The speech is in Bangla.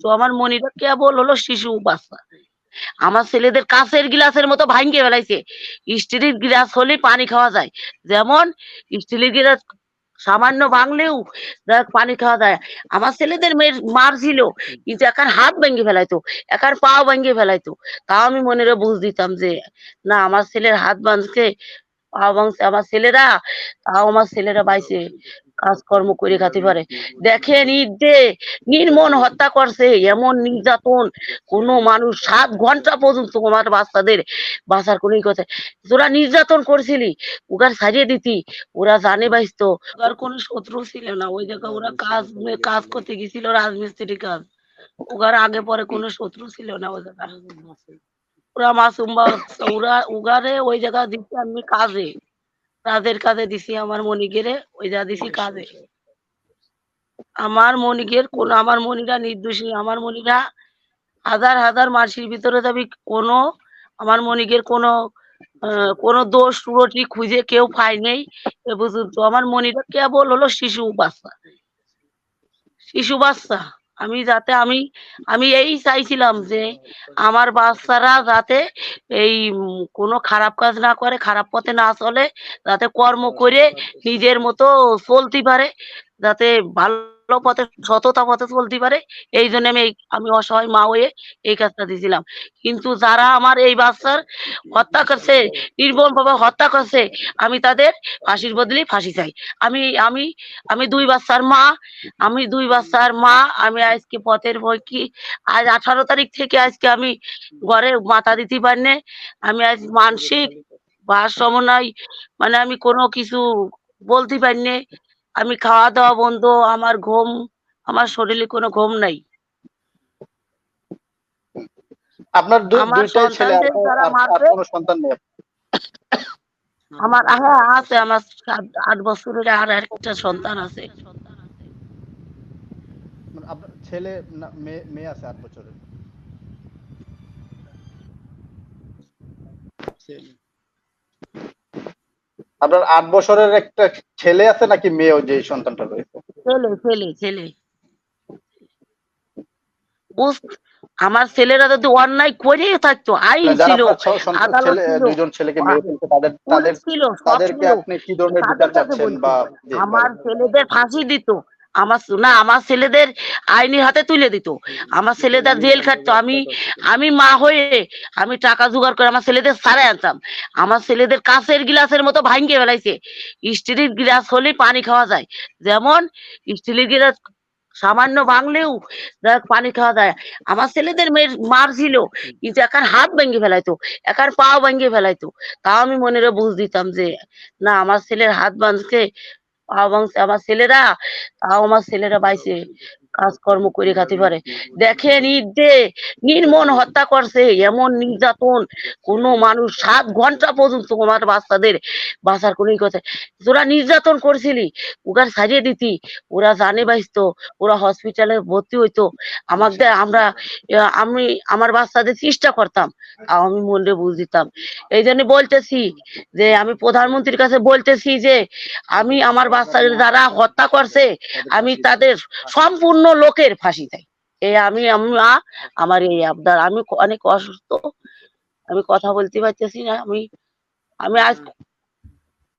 তো আমার মনিরা কেবল হলো শিশু বাচ্চা। আমার ছেলেদের কাঁচের গিলাসের মতো ভাঙ্গে ফেলাইছে। স্টিলের গিলাস হলে পানি খাওয়া যায়। যেমন স্টিলের গিলাস সামান্য ভাঙলেও পানি খাওয়া যায়। আমার ছেলেদের মেয়ের মার ছিল, কিন্তু একার হাত ভেঙে ফেলাইতো একার পাও ভেঙে ফেলাইতো। তাও আমি মনেরে বুঝ দিতাম যে, না, আমার ছেলের হাত ভাঙছে পা ভাঙছে। আমার ছেলেরা, তাও আমার ছেলেরা বাইছে। কাজকর্ম করে খাতে পারে। দেখেন ঈদে নির্মম হত্যা করছে এমন নির্যাতন। কোনো মানুষ সাত ঘণ্টা পর্যন্ত আমার বাচ্চাদের বাঁচার কোনো কথা তোরা নির্যাতন করছিলি ওগার ছাড়িয়ে দিতি। ওরা জানে বাইতো ওগার কোনো শত্রু ছিল না। ওই জায়গায় ওরা কাজ কাজ করতে গেছিল রাজমিস্ত্রি কাজ। ওগার আগে পরে কোনো শত্রু ছিল না ওই জায়গায়। ওরা মাসুম বাচ্চা, ওরা উগারে ওই জায়গা দিচ্ছি আমি কাজে। কাজের কাজে দিছি আমার মনিকেরে ওই জায়গা দিছি কাজে আমার মনিকের কোন আমার মনিরা নির্দোষী আমার মনিরা হাজার হাজার মাসির ভিতরে যাবি কোনো আমার মনিকের কোনো কোনো দোষ ত্রুটি খুঁজে কেউ পায় নেই এ পর্যন্ত। আমার মনিরা কেবল হলো শিশু বাচ্চা। শিশু বাচ্চা। আমি যাতে আমি আমি এই চাইছিলাম যে আমার বাচ্চারা যাতে এই কোন খারাপ কাজ না করে, খারাপ পথে না চলে, যাতে কর্ম করে নিজের মতো চলতে পারে, যাতে ভালো পথে, সততা পথে চলতে পারে, এই জন্য আমি আমি অসহায় মা হয়ে এই কাজটা দিয়েছিলাম। কিন্তু যারা আমার এই বাচ্চার হত্যা করছে নির্মম ভাবে হত্যা করছে, আমি তাদের ফাঁসির বদলে ফাঁসি চাই। আমি আমি আমি দুই বাচ্চার মা, আমি দুই বাচ্চার মা, আমি আজকে পথের বই কি, আজ আঠারো তারিখ থেকে আজকে আমি ঘরে মাথা দিতে পারিনি আমি আজ মানসিক বা সমন্বয় মানে আমি কোনো কিছু বলতে পারিনি আমি খাওয়া দাওয়া বন্ধ আমার ঘুম আমার শরীরে কোনো ঘুম নাই। আপনার আমার দুইটাই ছেলে আপনার- কোনো সন্তান নেই? আমার হ্যাঁ আছে আমার আট বছরের আর একটা সন্তান আছে। মানে ছেলে মেয়ে মেয়ে আছে আট বছরের। আপনার আট বছরের একটা ছেলে আছে নাকি মেয়ে যে সন্তানটা রয়েছে? ছেলে ছেলে ছেলে। আমার ছেলেরা যদি অন্যায় করে থাকতো আইন ছিল দুজন ছেলেকে মেরে ফেলতে তাদের তাদের তাদেরকে আপনি কি ধরনের বিচার চাচ্ছেন বা আমার ছেলেদের ফাঁসি দিত। আমার না, আমার ছেলেদের আইনি হাতে তুলে দিত। আমার ছেলেদের জেল খাটতো। আমি আমি মা হয়ে আমি টাকা জোগাড় করে আমার ছেলেদের সারে আনতাম। আমার ছেলেদের কাঁচের গিলাসের মতো ভাঙ্গে ফেলাইছে। স্টিলের গিলাস হলে পানি খাওয়া যায়। যেমন স্টিলের গিলাস সামান্য ভাঙলেও পানি খাওয়া যায়। আমার ছেলেদের মেয়ের মার ছিল, কিন্তু একার হাত ভেঙে ফেলাইতো, একার পাও ভেঙে ফেলাইতো। তাও আমি মনেরে বুঝ দিতাম যে, না, আমার ছেলের হাত ভাঙছে আমার ছেলেরা তাও আমার ছেলেরা বাইছে। কাজকর্ম করে খাতে পারে। দেখেন ঈদে নির্মম হত্যা করছে এমন নির্যাতন। কোনো মানুষ সাত ঘণ্টা পর্যন্ত আমার বাচ্চাদের বাঁচার কোনো কথা তোরা নির্যাতন করছিলি ওগার সারিয়ে দিতি ওরা জানে বাইতো ওরা হসপিটালে ভর্তি হইতো। আমাদের আমরা আমি আমার বাচ্চাদের চেষ্টা করতাম আমি মনে বুঝ দিতাম। এই জন্য বলতেছি যে আমি প্রধানমন্ত্রীর কাছে বলতেছি যে আমি আমার বাচ্চাদের যারা হত্যা করছে আমি তাদের সম্পূর্ণ লোকের ফাঁসি দেয় এই আমি আমরা আমার এই আবদার। আমি অনেক অসুস্থ। আমি কথা বলতে পারতেছি না। আমি আমি আজ